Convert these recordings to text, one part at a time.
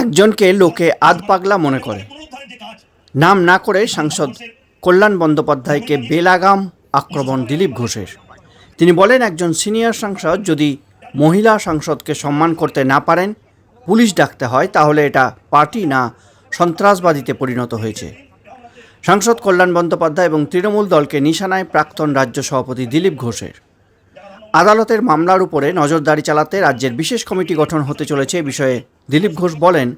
একজনকে লোকে আধ পাগলা মনে করে। নাম না করে সাংসদ কল্যাণ বন্দ্যোপাধ্যায়কে বেলাগাম আক্রমণ দিলীপ ঘোষের। তিনি বলেন, একজন সিনিয়র সাংসদ যদি মহিলা সাংসদকে সম্মান করতে না পারেন, পুলিশ ডাকতে হয়, তাহলে এটা পার্টি না সন্ত্রাসবাদীতে পরিণত হয়েছে। সাংসদ কল্যাণ বন্দ্যোপাধ্যায় এবং তৃণমূল দলকে নিশানায় প্রাক্তন রাজ্য সভাপতি দিলীপ ঘোষের। আদালতের মামলার উপরে নজরদারি চালাতে রাজ্যের বিশেষ কমিটি গঠন হতে চলেছে বিষয়ে দিলীপ ঘোষ বলেন,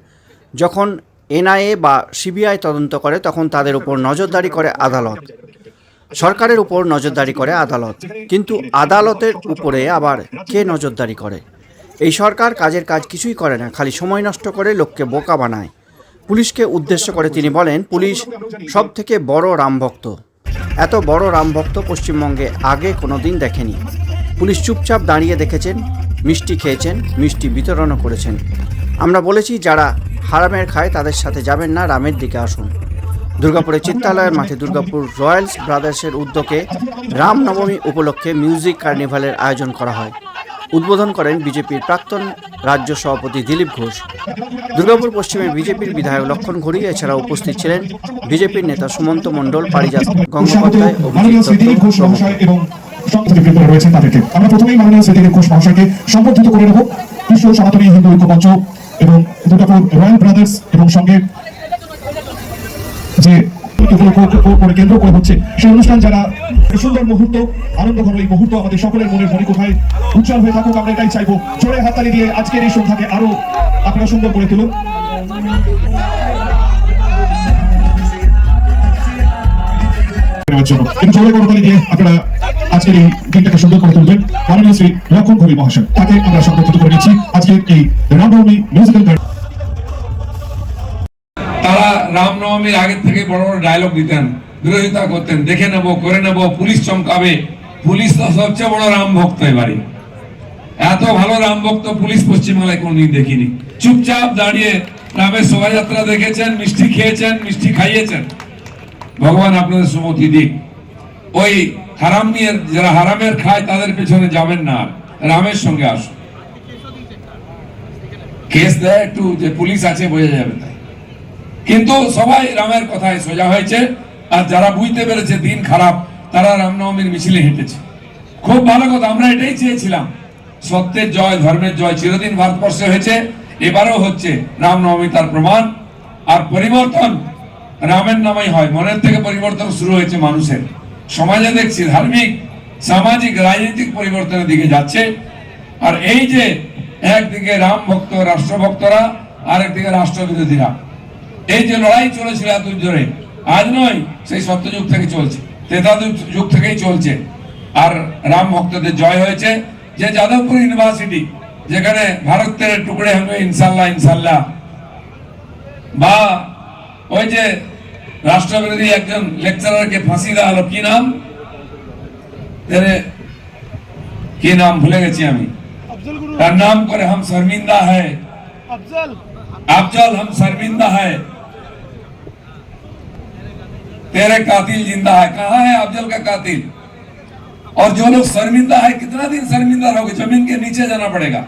যখন এনআইএ বা সিবিআই তদন্ত করে, তখন তাদের উপর নজরদারি করে আদালত। সরকারের উপর নজরদারি করে আদালত। কিন্তু আদালতের উপরে আবার কে নজরদারি করে? এই সরকার কাজের কাজ কিছুই করে না, খালি সময় নষ্ট করে লোককে বোকা বানায়। পুলিশকে উদ্দেশ্য করে তিনি বলেন, পুলিশ সব থেকে বড় রামভক্ত। এত বড় রামভক্ত পশ্চিমবঙ্গে আগে কোনো দিন দেখেনি। পুলিশ চুপচাপ দাঁড়িয়ে দেখেছেন, মিষ্টি খেয়েছেন, মিষ্টি বিতরণও করেছেন। আমরা বলেছি, যারা হারামের খায়, তাদের সাথে যাবেন না, রামের দিকে আসুন। দুর্গাপুরের চিত্তালয়ের মাঠে দুর্গাপুর রয়্যালস ব্রাদার্সের উদ্যোগে রামনবমী উপলক্ষে মিউজিক কার্নিভালের আয়োজন করা হয়। উদ্বোধন করেন বিজেপির প্রাক্তন রাজ্য সভাপতি দিলীপ ঘোষ। দুর্গাপুর পশ্চিমে বিজেপির বিধায়ক লক্ষণ ঘড়ি এছাড়া উপস্থিত ছিলেন বিজেপির নেতা সুমন্ত মণ্ডল, পারিজাত গঙ্গোপাধ্যায়, অভিজিৎ এবং সংস্কৃতি রয়েছেন তাদেরকে। আমরা প্রথমেই মাননীয় দিলীপ ঘোষ মহাশয়কে সম্বর্ধিত করে নেব। বিশ্ব সনাতনী হিন্দু ঐক্য এবং দুর্গাপুর রয়্যাল ব্রাদার্স এবং সঙ্গে যে কেন্দ্র করে হচ্ছে, সেই অনুষ্ঠান যারা সুন্দর মুহূর্ত আনন্দ ঘন এই মুহূর্ত আমাদের সকলের মনের মনে উজ্জ্বল হয়ে থাকুক, আমরা এটাই চাইব। জোরে হাততালি দিয়ে আজকের এই সন্ধ্যাকে আরও আপনারা সুন্দর করে তুলুন। দেখে করে পুলিশ চমকাবে। পুলিশ তো সবচেয়ে বড় রাম ভক্ত এবারে। এত ভালো রাম ভক্ত পুলিশ পশ্চিমবাংলায় কোনদিন দেখিনি। চুপচাপ দাঁড়িয়ে রামের শোভাযাত্রা দেখেছেন, মিষ্টি খেয়েছেন, মিষ্টি খাইয়েছেন। ভগবান আপনাদের সুমতি দিক। ওই হারামের যারা হারামের খায়, তাদের পেছনে যাবেন না। রামের সঙ্গে আসুন। কেস দেয় একটু যে পুলিশ আছে, বোঝা যাবে তাই কিন্তু সবাই রামের কথায় সোজা হয়েছে, আর যারা বুঝতে পেরেছে দিন খারাপ, তারা রামনবমীর মিছিলে হেঁটেছে। খুব ভালো কথা, আমরা এটাই চেয়েছিলাম। সত্যের জয়, ধর্মের জয় চিরদিন ভারতবর্ষে হয়েছে, এবারও হচ্ছে রামনবমী তার প্রমাণ। আর পরিবর্তন রামের নামেই হয়। মনের থেকে পরিবর্তন শুরু হয়েছে মানুষের। সমাজে দেখছি ধার্মিক, সামাজিক, রাজনৈতিক পরিবর্তনের দিকে যাচ্ছে। আর এই যে একদিকে রাম ভক্ত, রাষ্ট্রভক্তরা, আরেকদিকে রাষ্ট্রবিরোধীরা। এই যে লড়াই চলেছিল এত জোরে, আজ নয়, সেই সত্যযুগ থেকে চলছে তেতা যুগ থেকেই চলছে। আর রাম ভক্তদের জয় হয়েছে যে যাদবপুর ইউনিভার্সিটি, যেখানে ভারতের টুকরে হবে ইনশাল্লাহ ইনশাল্লাহ। বা ওই যে রাষ্ট্রবিরোধী একজন লেকচারারকে ফাঁসি দেওয়া হলো কি নাম তেরে কি নাম ভুলে গেছি আমি তার নাম করে হাম শর্মিন্দা হ্যায় अफजल हम शर्मिंदा है तेरे कातिल जिंदा है कहाँ है अफजल का कातिल और जो लोग शर्मिंदा है कितना दिन शर्मिंदा रहोगे जमीन के नीचे जाना पड़ेगा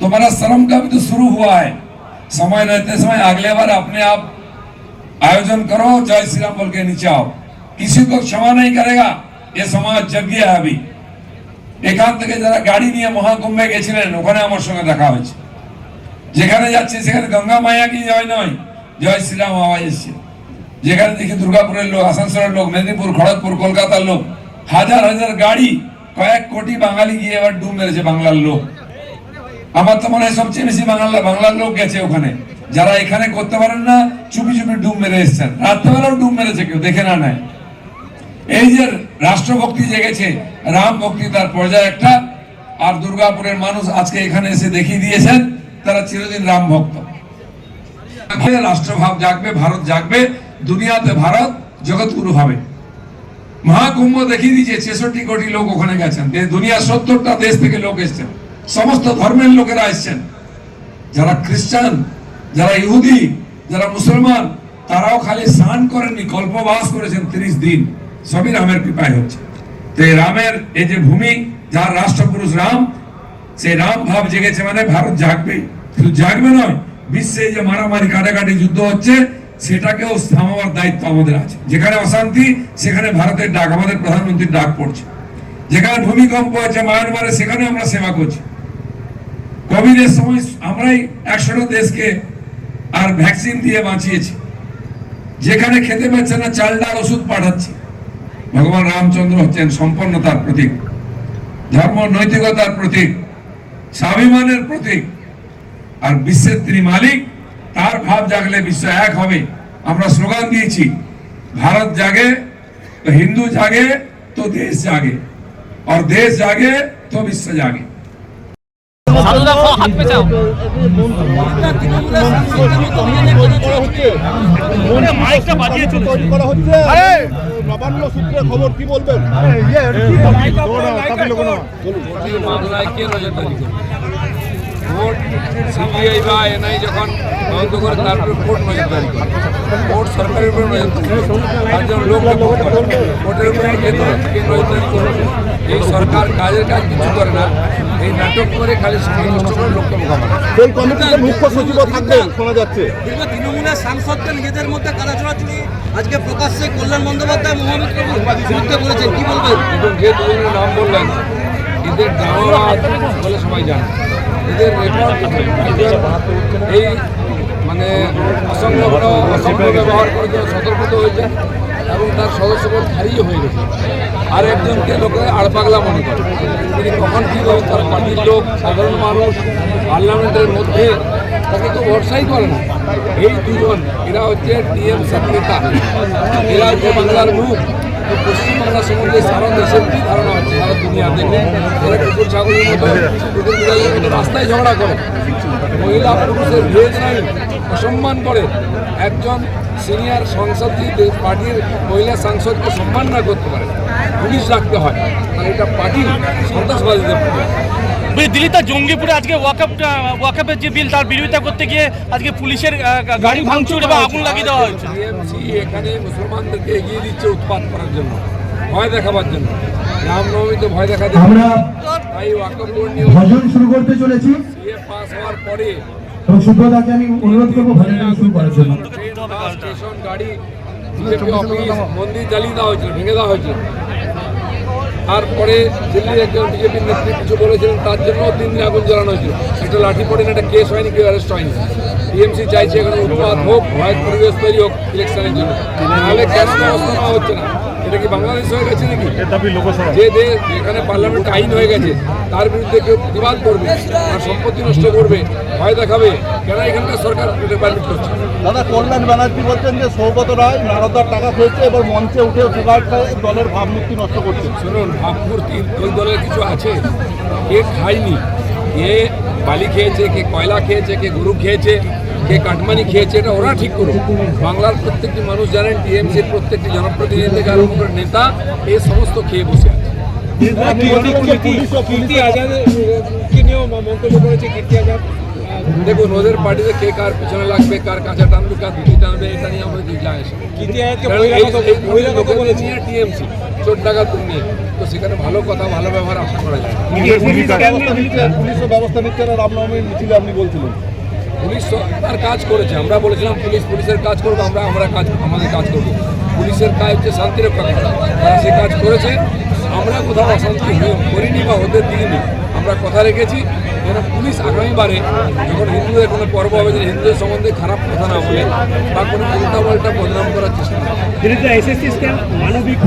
तुम्हारा श्रम का भी तो शुरू हुआ है समय रहते समय अगले बार अपने आप आयोजन करो जय श्री राम बोल के नीचे आओ किसी को क्षमा नहीं करेगा ये समाज जग गया है अभी এখান থেকে যারা গাড়ি নিয়ে মহাকুম্ভে গেছিলেন ওখানে আমার সঙ্গে দেখা হয়েছে যেখানে যাচ্ছে সেখানে গঙ্গা মায়া কি জয় নয় জয় শ্রীরাম আওয়াজ এসছে যেখানে দেখি দুর্গাপুরের লোক আসানসোলের লোক মেদিনীপুর খড়গপুর কলকাতার লোক হাজার হাজার গাড়ি কয়েক কোটি বাঙালি গিয়ে এবার ডুব মেরেছে বাংলার লোক আমার তো মনে হয় সবচেয়ে বেশি বাংলা বাংলার লোক গেছে ওখানে যারা এখানে করতে পারেন না, চুপি চুপি ডুব মেরে এসছেন। রাত্রেবেলাও ডুব মেরেছে কেউ, দেখে না নেয় এই যে রাষ্ট্রভক্তি জেগেছে, রাম ভক্তি তার পর্যায়ে একটা, আর দুর্গাপুরের মানুষ আজকে এখানে এসে দেখিয়ে দিয়েছেন, তারা চিরদিন রাম ভক্ত। রাষ্ট্রভাব জাগবে, ভারত জাগবে, দুনিয়াতে ভারত জগৎগুরু হবে। মহাকুম্ভ দেখিয়ে দিয়েছে, ছেষট্টি কোটি লোক ওখানে গেছেন। দুনিয়ার সত্তরটা দেশ থেকে লোক এসছেন। সমস্ত ধর্মের লোকেরা এসছেন। যারা খ্রিস্টান যারা ইহুদি, যারা মুসলমান, তারাও খালি স্নান করেননি, কল্পবাস করেছেন তিরিশ দিন। সবই রামের কৃপায় হচ্ছে। তো এই রামের এই যে ভূমি, যার রাষ্ট্রপুরুষ রাম সেই রাম ভাব জেগেছে মানে ভারত জাগবেই। শুধু জাগবে নয়, বিশ্বে যে মারামারি, কাটাকাটি, যুদ্ধ হচ্ছে, সেটাকেও থামাবার দায়িত্ব আমাদের আছে। যেখানে অশান্তি, সেখানে ভারতের ডাক, আমাদের প্রধানমন্ত্রীর ডাক পড়ছে। যেখানে ভূমিকম্প হচ্ছে, মায়ানমারে সেখানে আমরা সেবা করছি। কোভিডের সময় আমরাই একশোটা দেশকে আর ভ্যাকসিন দিয়ে বাঁচিয়েছি যেখানে খেতে পাচ্ছে না চাল ডাল ওষুধ পাঠাচ্ছি ভগবান রামচন্দ্র হচ্ছেন সম্পন্নতার প্রতীক ধর্ম নৈতিকতার প্রতীক স্বাভিমানের প্রতীক আর বিশ্বের তিনি মালিক তার ভাব জাগলে বিশ্ব এক হবে আমরা স্লোগান দিয়েছি ভারত জাগে তো হিন্দু জাগে তো দেশ জাগে और देश जागे तो विश्व जागे সাধুদা হাত পেঁচাও। মাইকটা বাজিয়ে তৈরি করা হচ্ছে। নবান্ন সূত্রে খবর কি বলবেন? কে? কোর্ট সিবিআই বা এনআই যখন তদন্ত করে তারপরে কোর্ট নজরদারি করে। কোর্ট সরকারের উপরে নজরদারি করে। তার জন্য লোক কোর্টের উপরে নজরদারি করবে। এই সরকার কাজের কাজ কিছু করে না। এই নাটক করে খালি সময় নষ্ট করে লোককে মোকাবিলা সেই কমিটিতে মুখ্য সচিব থাকবেন শোনা যাচ্ছে। দীর্ঘ তৃণমূলের সাংসদদের নিজেদের মধ্যে কাদা ছড়াছড়ি আজকে প্রকাশ্যে কল্যাণ বন্দ্যোপাধ্যায় মহামিত্রপুর বিরুদ্ধে বলেছেন কি বলবেন? যে দুজনের নাম বললেন। এদের বলে সবাই জানে। এদের রেকর্ড এই মানে অসংলগ্ন অসংখ্য ব্যবহার করে সতর্কত হয়েছে। এবং তার সদস্যপদ হারিয়ে হয়ে গেছে। আর একজনকে লোকে আড়পাগলা মনে করে। তিনি কখন কী তার পার্টির লোক, সাধারণ মানুষ, পার্লামেন্টের মধ্যে, তাকে তো ভরসাই করে না। এই দুজন, এরা হচ্ছে টিএমসি নেতা। এরা হচ্ছে বাংলার মুখ। তো পশ্চিমবাংলা সম্বন্ধে সারা দেশের কি ধারণা হচ্ছে? সারা দুনিয়া ওরা কুকুর ছাগলের মতো কুকুর বিড়ালের মতো রাস্তায় ঝগড়া করে। মহিলা পুরুষের ভেদ নাই অসম্মান করে। একজন সিনিয়র সংসদ পার্টির মহিলা সাংসদকে সম্মান না করতে পারে পুলিশ রাখতে হয়। তাহলে এটা পার্টি সন্ত্রাসবাদীদের। বলছি দিল্লিতে জঙ্গিপুরে আজকে ওয়াকআপ ওয়াকআপের যে বিল তার বিরোধিতা করতে গিয়ে আজকে পুলিশের গাড়ি ভাঙচুর এবং আগুন লাগিয়ে দেওয়া হয়েছে। এখানে মুসলমানদেরকে এগিয়ে দিচ্ছে উৎপাত করার জন্য। ভয় দেখাবার জন্য। রামনবমী তো ভয় দেখা আমরা তাই ওয়াকফ নিয়ে ভজন শুরু করতে চলেছি। সিএ পাস হওয়ার পরে এবং সুব্রতাকে আমি অনুরোধ করব ভজনটা শুরু করার জন্য। স্টেশন গাড়ি বিজেপি মন্দির জ্বালিয়ে দেওয়া হয়েছিল ভেঙে দেওয়া হয়েছিল। তারপরে দিল্লির একজন বিজেপির নেত্রী কিছু বলেছিলেন তার জন্য দিল্লি আগুন জ্বালানো হয়েছিল। একটা লাঠি পড়ে না একটা কেস হয়নি কেউ অ্যারেস্ট হয়নি। টিএমসি চাইছে এখানে উৎপাদ হোক ভয়ের পরিবেশ তৈরি হোক ইলেকশনের জন্য। নাহলে ক্যাশ ব্যবস্থা নেওয়া হচ্ছে না। এটা কি বাংলাদেশ হয়ে গেছে নাকি? যে দেশ যেখানে পার্লামেন্ট আইন হয়ে গেছে তার বিরুদ্ধে কেউ প্রতিবাদ করবে আর সম্পত্তি নষ্ট করবে ভয় দেখাবে কেন এখানকার সরকার এটা পারমিট করছে? দাদা কল্যাণ ব্যানার্জি বলছেন যে সৌগত রায় নারদার টাকা খেয়েছে এবার মঞ্চে উঠে সিগারেট দলের ভাবমূর্তি নষ্ট করছে। শুনুন ভাবমূর্তি ওই দলের কিছু আছে? কে খায়নি? কে বালি খেয়েছে কে কয়লা খেয়েছে কে গরু খেয়েছে? কে কাটমানি খেয়েছে এটা ওরা ঠিক করুক। বাংলার প্রত্যেকটি মানুষ জানেন টিএমসির প্রত্যেকটি জনপ্রতিনিধি থেকে আরম্ভ করে নেতা এ সমস্ত খেয়ে বসে আছে। দেখুন ওদের পার্টিতে কে কার পিছনে লাগবে কার কাঁচা টানবে কার দুটি টানবে এটা নিয়ে আমাদের কিছু যায় টিএমসি চোট ডাকাত নিয়ে তো সেখানে ভালো কথা ভালো ব্যবহার আশা করা যায়। পুলিশও ব্যবস্থা নিচ্ছে না? রামনবমীর মিছিলে আপনি বলছিলেন। পুলিশ তার কাজ করেছে। আমরা বলেছিলাম, পুলিশ, পুলিশের কাজ করব, আমরা আমরা কাজ, আমাদের কাজ করব। পুলিশের কাজ হচ্ছে শান্তি রক্ষা করা। তারা সে কাজ করেছে। আমরা কোথাও অশান্তি করিনি বা হতে দিইনি। আমরা কথা রেখেছি, যেন পুলিশ আগামীবারে যখন হিন্দুদের কোনো পর্ব হবে, যে হিন্দুদের সম্বন্ধে খারাপ কথা না বলে বা কোনো উল্টা পাল্টা বদনাম করার চেষ্টা করে। মানবিক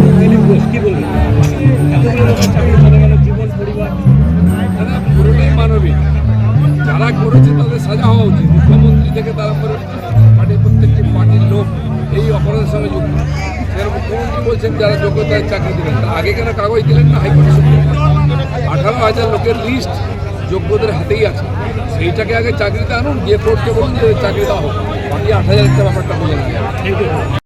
যারা করেছে তাদের সাজা হওয়া উচিত। মুখ্যমন্ত্রী থেকে তারা করে পার্টির প্রত্যেকটি পার্টির লোক এই অপরাধের সঙ্গে যুক্ত। সেরকম মুখ্যমন্ত্রী বলছেন, যারা যোগ্যতায় চাকরি দেবেন তা আগে কেন কাগজ দিলেন না? হাইকোর্টে আঠারো হাজার লোকের লিস্ট যোগ্যদের হাতেই আছে। সেইটাকে আগে চাকরিতে আনুন যে কোর্টকে বলুন যে চাকরি দাও। বাকি আট হাজার একটা ব্যাপারটা না